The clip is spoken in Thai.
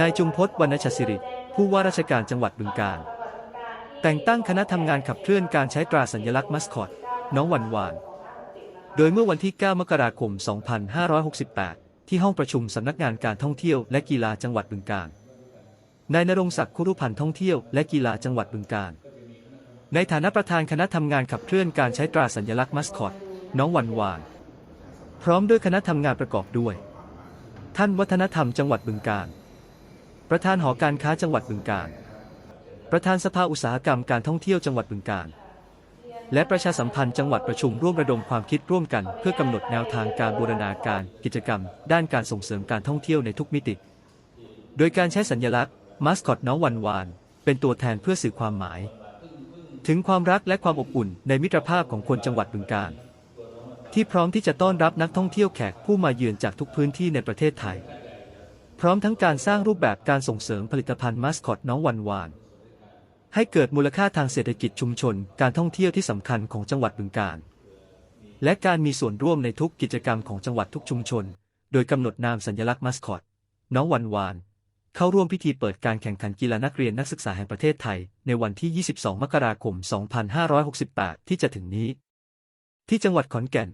นายจุมพจน์วรรณชศิริ ผู้ว่าราชการจังหวัดบึงกาฬ แต่งตั้งคณะทำงานขับเคลื่อนการใช้ตราสัญลักษณ์มัสคอต น้องวันวาน โดยเมื่อวันที่ 9 มกราคม 2568 ที่ห้องประชุมสำนักงานการท่องเที่ยวและกีฬาจังหวัดบึงกาฬ นายนรงศักดิ์คุรุพันธ์ท่องเที่ยวและกีฬาจังหวัดบึงกาฬ ในฐานะประธานคณะทำงานขับเคลื่อนการใช้ตราสัญลักษณ์มัสคอต น้องวันวาน พร้อมด้วยคณะทำงานประกอบด้วย ท่านวัฒนธรรมจังหวัดบึงกาฬ ประธานหอการค้าจังหวัดบึงกาฬ ประธานสภาอุตสาหกรรมการท่องเที่ยวจังหวัดบึงกาฬ และประชาสัมพันธ์จังหวัดประชุมร่วมระดมความคิดร่วมกัน เพื่อกำหนดแนวทางการบูรณาการกิจกรรม ด้านการส่งเสริมการท่องเที่ยวในทุกมิติ โดยการใช้สัญลักษณ์มาสคอตน้องวันวาน เป็นตัวแทนเพื่อสื่อความหมาย ถึงความรักและความอบอุ่นในมิตรภาพของคนจังหวัดบึงกาฬที่พร้อมที่จะต้อนรับนักท่องเที่ยวแขกผู้มาเยือนจากทุกพื้นที่ในประเทศไทย พร้อมทั้งการสร้างรูปแบบการส่งเสริมผลิตภัณฑ์มาสคอตน้องวันวาน ให้เกิดมูลค่าทางเศรษฐกิจชุมชน การท่องเที่ยวที่สำคัญของจังหวัดบึงกาฬและการมีส่วนร่วมในทุกกิจกรรมของจังหวัดทุกชุมชน โดยกำหนดนามสัญลักษณ์มาสคอตน้องวันวาน เข้าร่วมพิธีเปิดการแข่งขันกีฬานักเรียนนักศึกษาแห่งประเทศไทย ในวันที่ 22 มกราคม 2568 ที่จะถึงนี้ ที่จังหวัดขอนแก่น